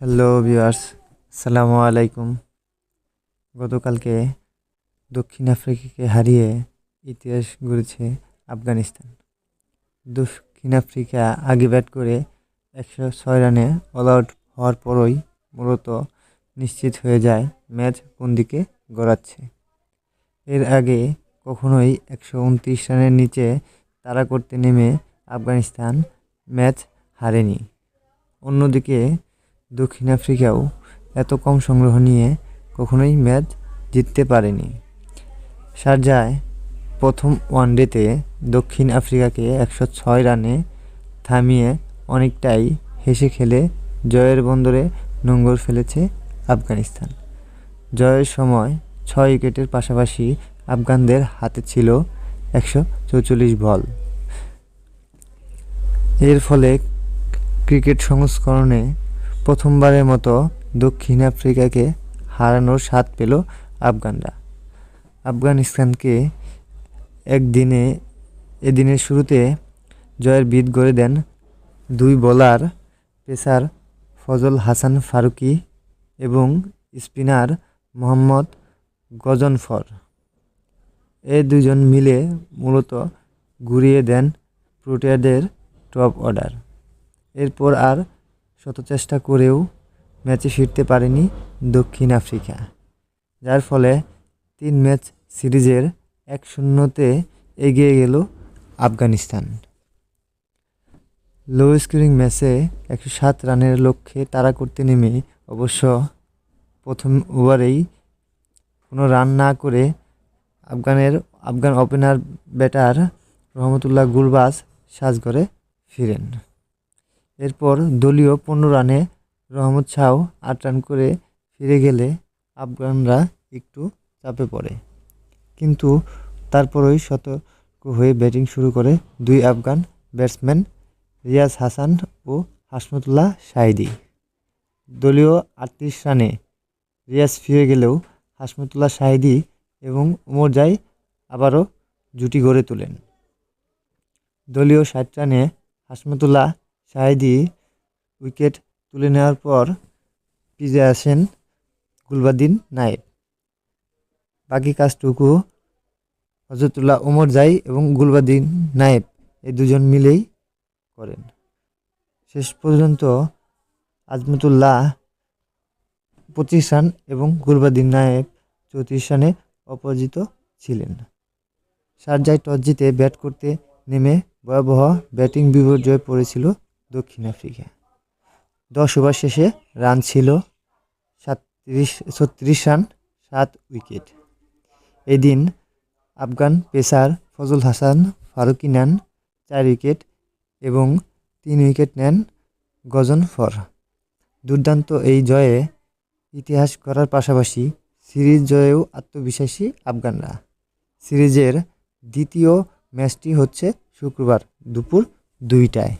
Hello viewers আসসালামু আলাইকুম গতকালকে দক্ষিণ আফ্রিকাকে হারিয়ে ইতিহাস গড়েছে আফগানিস্তান। দক্ষিণ আফ্রিকা আগে ব্যাট করে একশো ছয় রানে অল আউট হওয়ার পরই মূলত নিশ্চিত হয়ে যায় ম্যাচ কোন দিকে গড়াচ্ছে। এর আগে কখনোই একশো উনত্রিশ রানের নিচে তাড়া করতে নেমে আফগানিস্তান ম্যাচ হারেনি। অন্যদিকে দক্ষিণ আফ্রিকাও এত কম সংগ্রহ নিয়ে কখনোই ম্যাচ জিততে পারেনি। শারজায় প্রথম ওয়ানডেতে দক্ষিণ আফ্রিকাকে একশো ছয় রানে থামিয়ে অনেকটাই হেসে খেলে জয়ের বন্দরে নোঙ্গর ফেলেছে আফগানিস্তান। জয়ের সময় ছয় উইকেটের পাশাপাশি আফগানদের হাতে ছিল একশো চৌচল্লিশ বল। এর ফলে ক্রিকেট সংস্করণে প্রথমবারের মতো দক্ষিণ আফ্রিকাকে হারানোর স্বাদ পেল আফগানরা। আফগানিস্তানকে একদিনে, এদিনের শুরুতে জয়ের বিদ গড়ে দেন দুই বোলার পেসার ফজল হাসান ফারুকি এবং স্পিনার মোহাম্মদ গজনফর। এ দুজন মিলে মূলত ঘুরিয়ে দেন প্রোটিয়াদের টপ অর্ডার। এরপর আর শত চেষ্টা করেও ম্যাচে ফিরতে পারেনি দক্ষিণ আফ্রিকা, যার ফলে তিন ম্যাচ সিরিজের এক শূন্যতে এগিয়ে গেল আফগানিস্তান। লো স্কোরিং ম্যাচে একশো সাত রানের লক্ষ্যে তাড়া করতে নেমে অবশ্য প্রথম ওভারেই কোনো রান না করে আফগানের, আফগান ওপেনার, ব্যাটার রহমতুল্লাহ গুরবাজ সাজঘরে ফিরেন। এরপর দলীয় পনেরো রানে রহমত শাহ আট রান করে ফিরে গেলে আফগানরা একটু চাপে পড়ে। কিন্তু তারপরই সতর্ক হয়ে ব্যাটিং শুরু করে দুই আফগান ব্যাটসম্যান রিয়াজ হাসান ও হাসমতুল্লাহ শাহিদি। দলীয় আটত্রিশ রানে রিয়াজ ফিরে গেলেও হাসমতুল্লাহ শাহিদি এবং উমর জাই আবারও জুটি গড়ে তোলেন। দলীয় ষাট রানে হাসমতুল্লাহ শাহিদি উইকেট তুলে নেওয়ার পর পিজে আসেন গুলবাদিন নায়েব। বাকি কাজটুকু হজরতুল্লাহ ওমর জাই এবং গুলবাদিন নায়েব এই দুজন মিলেই করেন। শেষ পর্যন্ত আজমতুল্লাহ পঁচিশ রান এবং গুলবাদিন নায়েব চৌত্রিশ রানে অপরাজিত ছিলেন। শারজায় টস জিতে ব্যাট করতে নেমে ভয়াবহ ব্যাটিং বিপর্যয়ে পড়েছিল দক্ষিণ আফ্রিকা। দশ ওভার শেষে রান ছিল সাতত্রিশ, ছত্রিশ রান, সাত উইকেট। এদিন আফগান পেসার ফজল হাসান ফারুকি নেন চার উইকেট এবং তিন উইকেট নেন গজন ফর। দুর্দান্ত এই জয়ে ইতিহাস করার পাশাপাশি সিরিজ জয়েও আত্মবিশ্বাসী আফগানরা। সিরিজের দ্বিতীয় ম্যাচটি হচ্ছে শুক্রবার দুপুর দুইটায়।